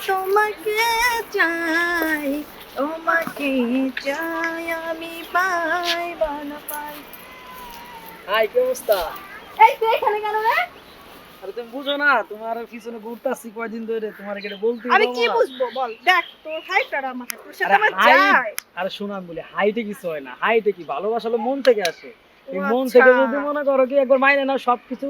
তোমাকে চাই তোমাকে চাই আমি পাই বা না পাই। হাই কি অবস্থা? এই তুই এখানে কেন রে? আরে তুমি বুঝো না তোমার পিছনে ঘুরতাছি কয়দিন ধরে তোমার এটা বলতে আমি কি বুঝব? বল দেখ তোর হাইটটা আমার তোর সাথে আমার যায় আরে শোনো আমি বলি হাইটে কিছু হয় না হাইটে কি? ভালোবাসা হলো মন থেকে আসে। এই মন আচ্ছা। থেকে যদি মনে করো কি একবার মাইনে নাও সবকিছু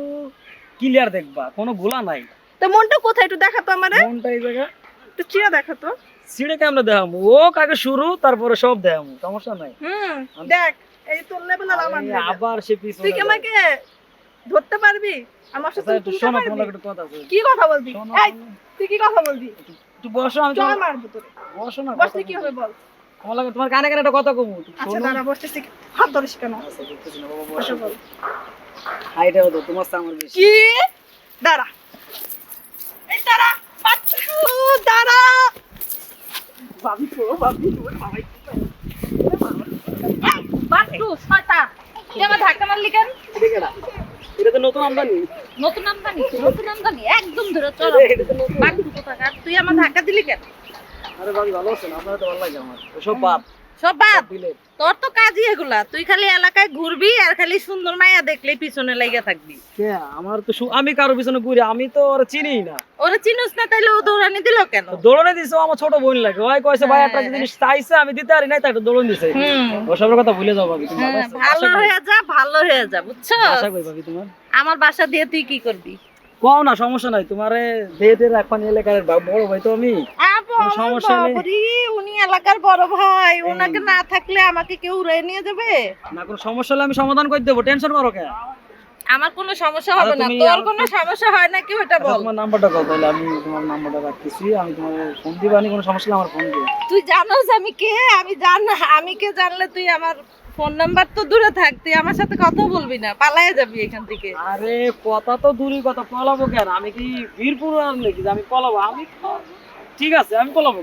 ক্লিয়ার দেখবা কোনো গোলা নাই। তো মনটা কোথায়? একটু দেখাতো আমারে। মনটা এই জায়গা একটু চিরা দেখাতো। সিঁড়ে কেমনে দেখামু? ও কাকে শুরু তারপরে সব দেখামু সমস্যা নাই। হুম দেখ এই তোর লেভেল আর আমার level। আবার সে পিছনে তুই কি। আমাকে ধরতে পারবি? আমার সাথে আচ্ছা, একটু তুলতে শোনো পারবি? তোমার একটা কথা আছে কি কথা বলবি? শোনো, এই তুই কি কথা বলবি? একটু বসো আমি চল তোমার- মারবো তোরে। বসো না বসলে কি হবে বল? আমার লাগে তোমার কানে কানে একটা কথা কমু আচ্ছা দাঁড়া বসতেছি। হাত ধরিস কেন? আচ্ছা, দেখতেছি না, বাবা, বসে। বসো। বল। হাইটে হতো তোমার বেশি। কি? দাঁড়া। দাঁড়া আমার ধাক্কা মারলি কেন? এটা তো নতুন আমদানি। নতুন আমদানি নতুন আমদানি একদম ধরে চল। কোথাকার? তুই আমার ধাক্কা দিলি কেন? আরে ভাবি ভালো আছেন? আপনারা তো ভালো লাগে আমার। সব বাদ সব বাদ। তোর তো কাজই এগুলা। তুই খালি এলাকায় ঘুরবি আর খালি সুন্দর মাইয়া দেখলেই পিছনে থাকবি। আমার তো আমি কারও পিছনে ঘুরি আমি তো ওরা চিনিই না। ওরে চিনুস না তাইলে ও দৌড়ানি দিল কেন? দৌড়নে দিছে আমার ছোট বোন লাগে। ওই কইছে ভাই একটা হ্যাঁ। জিনিস চাইছে আমি দিতে পারি নাই তাই দৌড়ন দিছে। ওসবের কথা ভুলে যাও ভাবি ভালো হ্যাঁ? ভালো হয়ে যা ভালো হয়ে যা বুঝছ? আশা করি ভাবি তোমার। আমার বাসা দিয়ে তুই কি করবি? কও না সমস্যা নাই। তোমারে দিয়ে দিয়ে রাখবান এলাকার বড় ভাই তো আমি। আমার সমস্যা নেই। উনি এলাকার বড় ভাই ওনাকে না থাকলে আমাকে কেউ উড়ে নিয়ে যাবে? না কোনো সমস্যা হলে আমি সমাধান করে দেবো। টেনশন করো কেন আমার কোনো সমস্যা হবে আচ্ছা, না। তোর কোনো সমস্যা হয় ওটা আচ্ছা, বল। তোমার নাম্বারটা কত তাহলে। আমি তোমার নাম্বারটা রাখতেছি। আমি তোমার ফোন দিবানি কোনো সমস্যা হলে আমার ফোন দিও। তুই জানোস আমি কে? আমি জান আমি কে জানলে তুই আমার ফোন নাম্বার তো দূরে থাক। তুই আমার সাথে কথা বলবি না পালায়ে যাবি এখান থেকে। আরে কথা তো দূরই কথা। পলাবো কেন? আমি কি বীরপুর আর নাকি? আমি পলাবো। আমি ঠিক আছে আমি পলাবো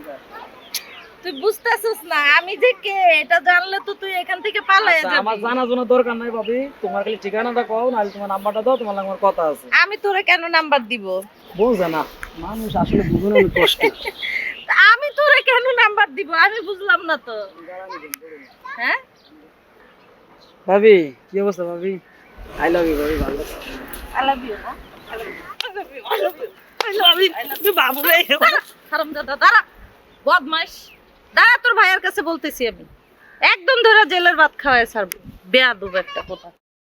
তুই বুঝতেছিস না আমি যে কে এটা জানলে তো তুই এখান থেকে পালায়ে আচ্ছা, আমার জানা জানা দরকার নাই ভাবি। তোমার খালি ঠিকানাটা কও নাহলে তোমার নাম্বারটা দাও তোমার আমার কথা আছে। আমি তোরে কেন নাম্বার দিব? বুঝে না। মানুষ আসলে বুঝে না অনেক কষ্ট। আমি তোরে কেন নাম্বার দিব? আমি বুঝলাম না তো। হ্যাঁ? ভাবি কি অবস্থা ভাবি? আই লাভ ইউ ভাবি ভালো আছো? আই লাভ ইউ হারামজাদা দাঁড়া। বদমাইশ। দাঁড়া তোর ভাইয়ের কাছে বলতেছি আমি। একদম ধরে জেলের ভাত খাওয়ায় বেয়া বেয়াদব একটা কথা